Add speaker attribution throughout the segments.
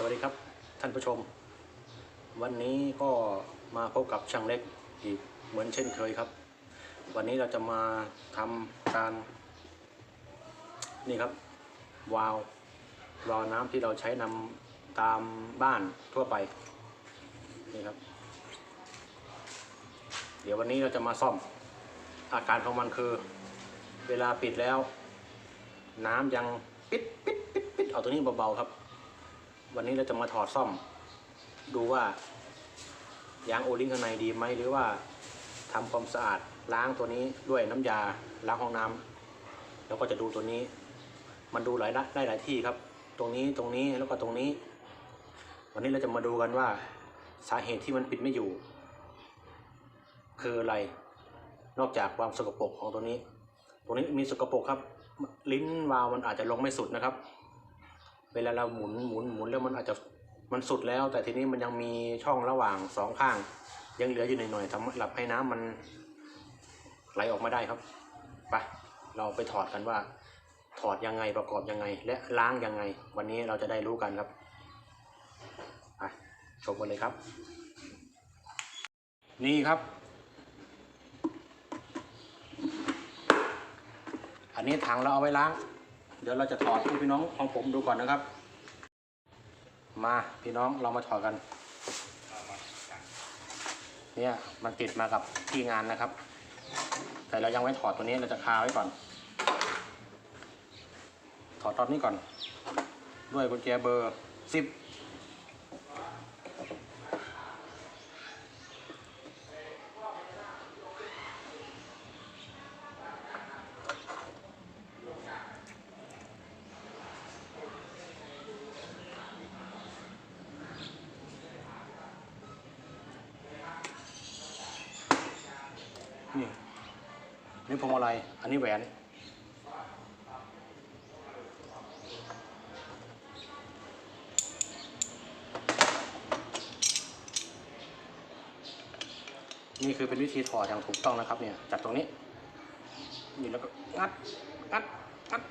Speaker 1: สวัสดีครับท่านผู้ชม วันนี้ก็มาพบกับช่างเล็กอีกเหมือนเช่นเคยครับ วันนี้เราจะมาทำการ นี่ครับ วาล์ววาล์วน้ำที่เราใช้นำตามบ้านทั่วไป นี่ครับ เดี๋ยววันนี้เราจะมาซ่อมอาการของมันคือ เวลาปิดแล้ว น้ำยังปิดปิดปิดปิดเอาตัวนี้เบาๆครับ วันนี้เราจะมาถอดซ่อม ดูว่ายางโอลิงข้างในดีไหมหรือว่าทำความสะอาดล้างตัวนี้ด้วยน้ำยาล้างห้องน้ำแล้วก็จะดูตัวนี้ มันดูหลายได้หลายที่ครับ ตรงนี้ตรงนี้แล้วก็ตรงนี้ วันนี้เราจะมาดูกันว่าสาเหตุที่มันปิดไม่อยู่ คืออะไร นอกจากความสกปรกของตัวนี้ตรงนี้มีสกปรกครับ ลิ้นวาล์วมันอาจจะลงไม่สุดนะครับ เวลาเราหมุนหมุนหมุนแล้วมันอาจจะมันสุดแล้ว แต่ทีนี้มันยังมีช่องระหว่างสองข้าง ยังเหลืออยู่หน่อยๆสำหรับให้น้ำมันไหลออกมาได้ครับไปเราไปถอดกันว่า ถอดยังไงประกอบยังไง และล้างยังไง วันนี้เราจะได้รู้กันครับไปชมกันเลยครับ นี่ครับ อันนี้ถังเราเอาไว้ล้าง เดี๋ยวเราจะถอดให้พี่น้องของผมดูก่อนนะครับ มาพี่น้องเรามาถอดกัน เนี่ยมันติดมากับที่งานนะครับ แต่เรายังไม่ถอดตัวนี้เราจะคาไว้ก่อน ถอดตอนนี้ก่อน ด้วยกุญแจเบอร์สิบ พวงมาลัย อันนี้แหวน นี่คือเป็นวิธีถอดอย่างถูกต้องนะครับเนี่ยจากตรงนี้นี่แล้วก็งัดงัดงัด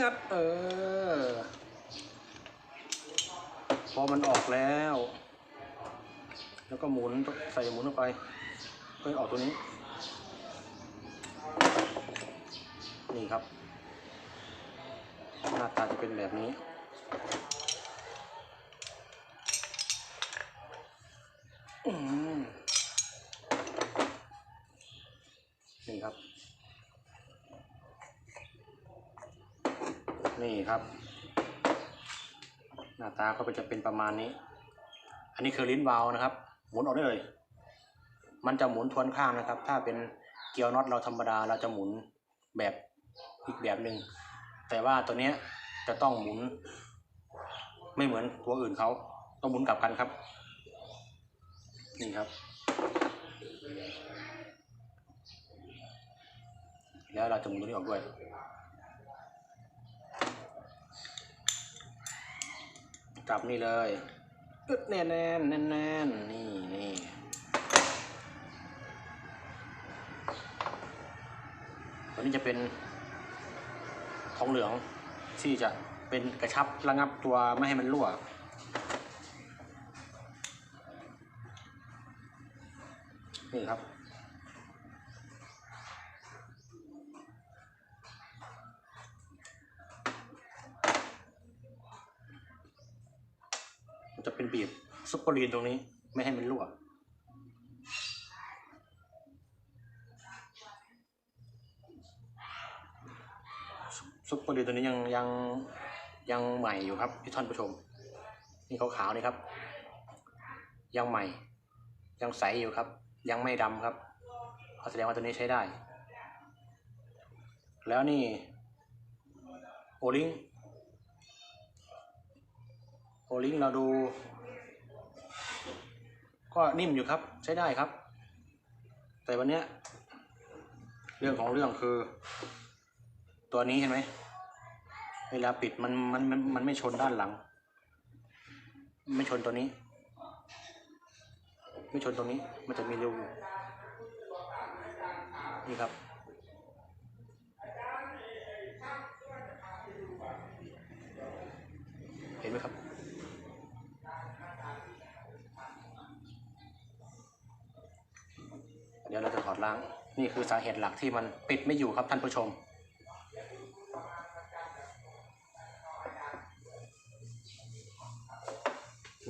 Speaker 1: งัดเออ พอมันออกแล้ว แล้วก็หมุนใส่หมุนเข้าไปเพื่อออกตัวนี้ ครับ หน้าตาจะเป็นแบบนี้ นี่ครับ นี่ครับ หน้าตาก็จะเป็นประมาณนี้ อันนี้คือลิ้นวาล์วนะครับ หมุนออกได้เลย มันจะหมุนทวนข้างนะครับ ถ้าเป็นเกียวน็อตเราธรรมดาเราจะหมุนแบบ อีกแบบหนึ่งแต่ว่าตัวเนี้ยจะต้องหมุน ไม่เหมือนตัวอื่นเขาต้องหมุนกลับกันครับ นี่ครับ แล้วเราจะหมุนตัวนี้ออกด้วยจับนี่เลยอึดแน่แน่นแน่นแน่นนี่นี่ตัวนี้จะเป็น ทองเหลืองที่จะเป็นกระชับระงับตัวไม่ให้มันรั่วนี่ครับ จะเป็นบีบซุปเปอร์ลีนตรงนี้ไม่ให้มันรั่ว ซุปเปอร์ลีตัวนี้ยังยังยังใหม่อยู่ครับที่ท่านผู้ชม นี่ขาวๆนี่ครับ ยังใหม่ ยังใสอยู่ครับ ยังไม่ดำครับแสดงว่าตัวนี้ใช้ได้ แล้วนี่โอลิงโอลิงเราดู ก็นิ่มอยู่ครับใช้ได้ครับ แต่วันเนี้ยเรื่องของเรื่องคือ ตัวนี้เห็นไหม เวลาปิดมันมันมันมันไม่ชนด้านหลัง ไม่ชนตัวนี้ ไม่ชนตรงนี้ มันจะมีเร็วอยู่นี่ครับเห็นไหมครับ เดี๋ยวเราจะถอดล้าง นี่คือสาเหตุหลักที่มันปิดไม่อยู่ครับท่านผู้ชม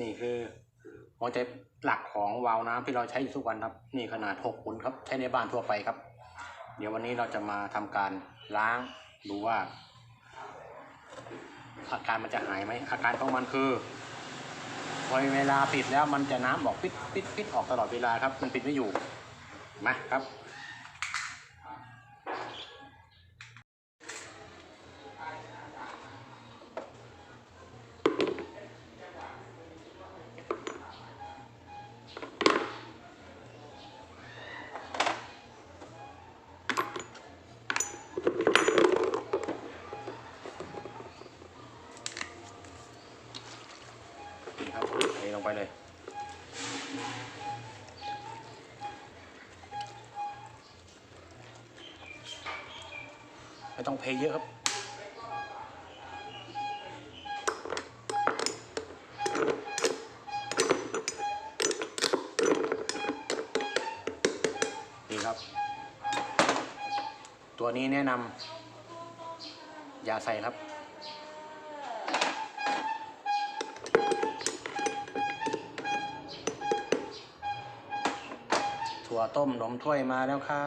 Speaker 1: นี่คือหัวใจหลักของวาล์วน้ำที่เราใช้อยู่ทุกวันครับ นี่ขนาด6ขุนครับใช้ในบ้านทั่วไปครับ เดี๋ยววันนี้เราจะมาทำการล้างดูว่า อาการมันจะหายไหมอาการของมันคือพอเวลาปิดแล้วมันจะน้ำออกปิดปิดปิดออกตลอดเวลาครับ มันปิดไม่อยู่มาครับ เลงไปเลย ไม่ต้องเพยเยอะครับนี่ครับ ตัวนี้แนะนำอย่าใส่ครับ ถั่วต้มนมถ้วยมาแล้วค่ะ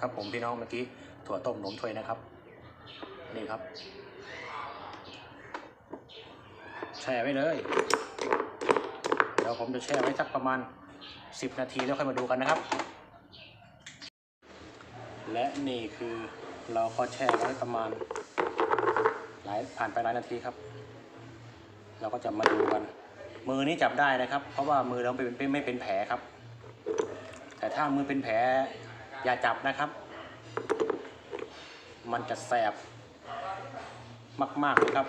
Speaker 1: ครับผมพี่น้องเมื่อกี้ถั่วต้มนมถ้วยนะครับ นี่ครับแช่ไว้เลยเดี๋ยวผมจะแช่ไว้สักประมาณ 10 นาทีแล้วค่อยมาดูกันนะครับ และนี่คือเราก็แช่ไว้ประมาณหลายผ่านไปหลายนาทีครับ เราก็จะมาดูกัน มือนี้จับได้นะครับ เพราะว่ามือเราเป็นไม่เป็นแผลครับ แต่ถ้ามือเป็นแผลอย่าจับนะครับ มันจะแสบมากๆนะครับ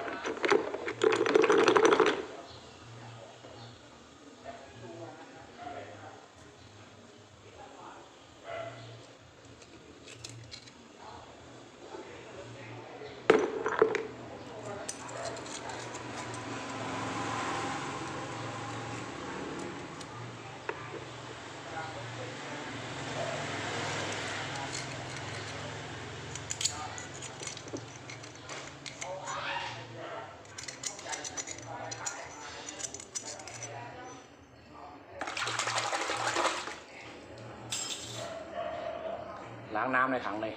Speaker 1: ล้างน้ำในถังเลย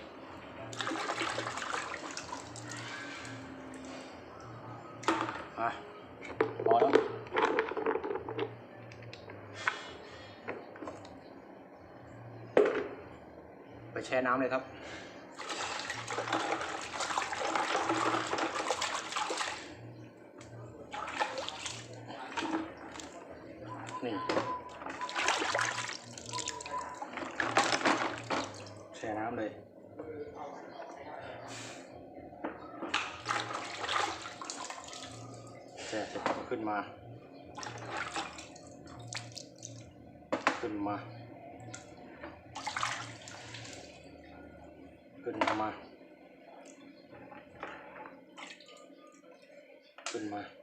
Speaker 1: อะพอแล้วไปแช่น้ำเลยครับ นี่ แช่น้ำเลย แช่เสร็จก็ ขึ้นมา ขึ้นมา ขึ้นมา ขึ้นมา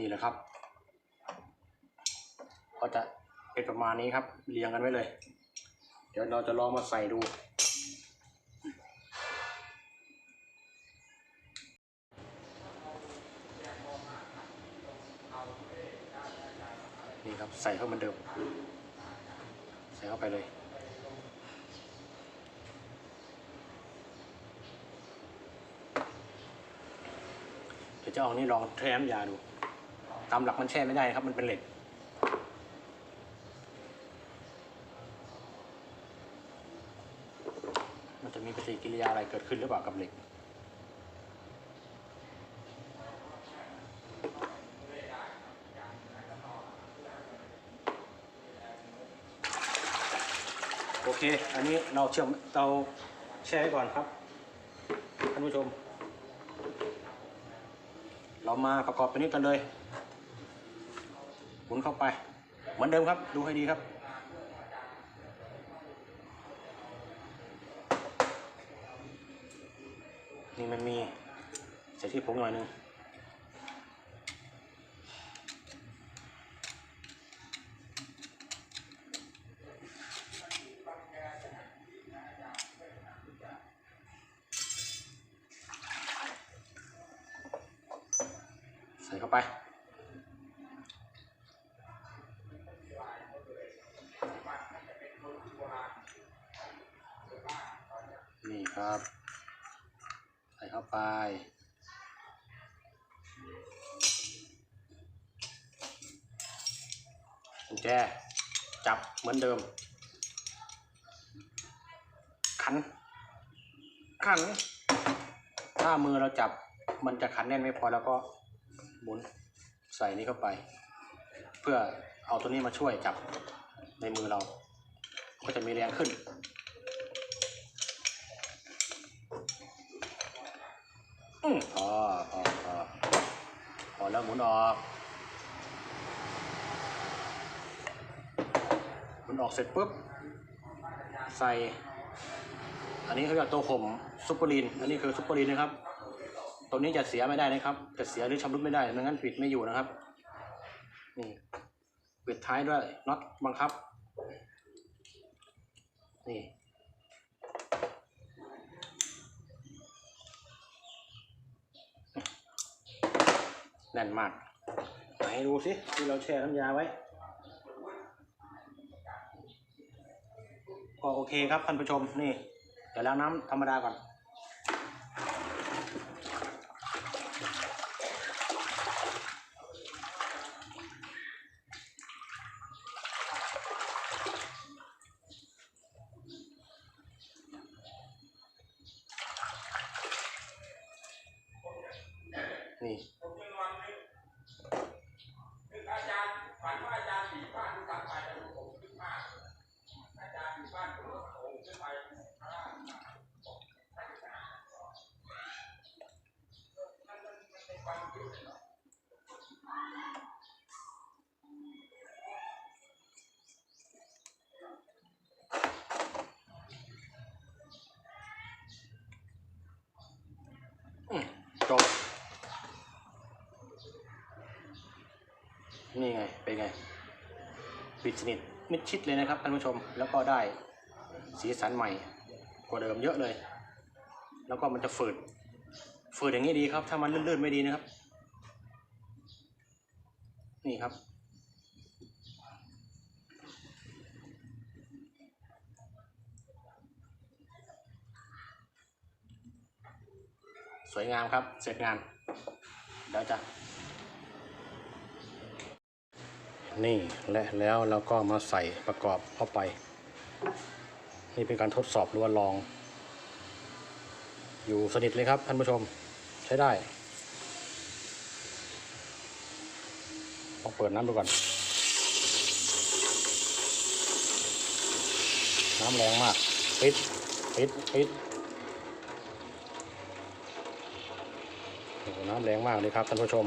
Speaker 1: นี่แหละครับ ก็จะเป็นประมาณนี้ครับ เรียงกันไว้เลย เดี๋ยวเราจะลองมาใส่ดูนี่ครับใส่เข้าเหมือนเดิม ใส่เข้าไปเลยเดี๋ยวจะเอานี่ลองแช่น้ำยาดู ตามหลักมันแช่ไม่ได้ครับ มันเป็นเหล็ก มันจะมีปฏิกิริยาอะไรเกิดขึ้นหรือเปล่ากับเหล็กโอเค อันนี้เราเชื่อมเราแช่ไว้ก่อนครับท่านผู้ชม เรามาประกอบตัวนี้กันเลย หมุนเข้าไป เหมือนเดิมครับ ดูให้ดีครับ นี่มันมีใส่ที่ผงหน่อยนึงใส่เข้าไป จจับเหมือนเดิม ขัน ขัน ถ้ามือเราจับมันจะขันแน่นไม่พอแล้วก็หมุนใส่นี้เข้าไป เพื่อเอาตัวนี้มาช่วยจับในมือเรา ก็จะมีแรงขึ้นอืมพอพอพอพอแล้วหมุนออก มุนออกเสร็จปุ๊บ ใส่ อันนี้เขาเรียกตัวผมซุปเปอร์ลีน อันนี้คือซุปเปอร์ลีนนะครับ ตัวนี้จะเสียไม่ได้นะครับ จะเสียหรือชำรุดไม่ได้ไม่งั้นปิดไม่อยู่นะครับ นี่ปิดท้ายด้วยน็อตบังคับ นี่แน่นมาก ไหนดูสิที่เราแช่น้ำยาไว้ ก็โอเคครับท่านผู้ชมนี่เดี๋ยวล้างน้ำธรรมดาก่อนนี่ อืม จบนี่ไง เป็นไง ปิดสนิทมิดชิดเลยนะครับท่านผู้ชม แล้วก็ได้สีสันใหม่กว่าเดิมเยอะเลย แล้วก็มันจะฝืดฝืดอย่างนี้ดีครับ ถ้ามันลื่นๆไม่ดีนะครับ นี่ครับ สวยงามครับ เสร็จงาน เดี๋ยวจะ นี่และแล้วเราก็มาใส่ประกอบเข้าไป นี่เป็นการทดสอบหรือว่าลอง อยู่สนิทเลยครับท่านผู้ชมใช้ได้ลองเปิดน้ำดูก่อน น้ำแรงมาก ปิด ปิด ปิด โอ้โหน้ำแรงมากเลยครับท่านผู้ชม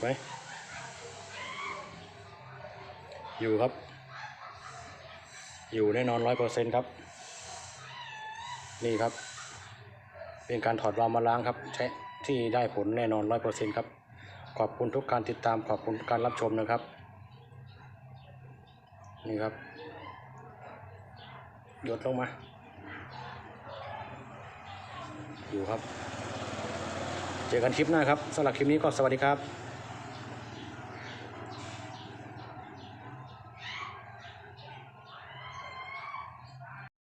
Speaker 1: ไหม อยู่ครับ อยู่แน่นอนร้อยเปอร์เซ็นครับ นี่ครับ เป็นการถอดวาล์วมาล้างครับ ใช้ที่ได้ผลแน่นอนร้อยเปอร์เซ็นครับ ขอบคุณทุกการติดตามขอบคุณการรับชมนะครับ นี่ครับ หยดลงมา อยู่ครับเจอกันคลิปหน้าครับสำหรับคลิปนี้ก็สวัสดีครับ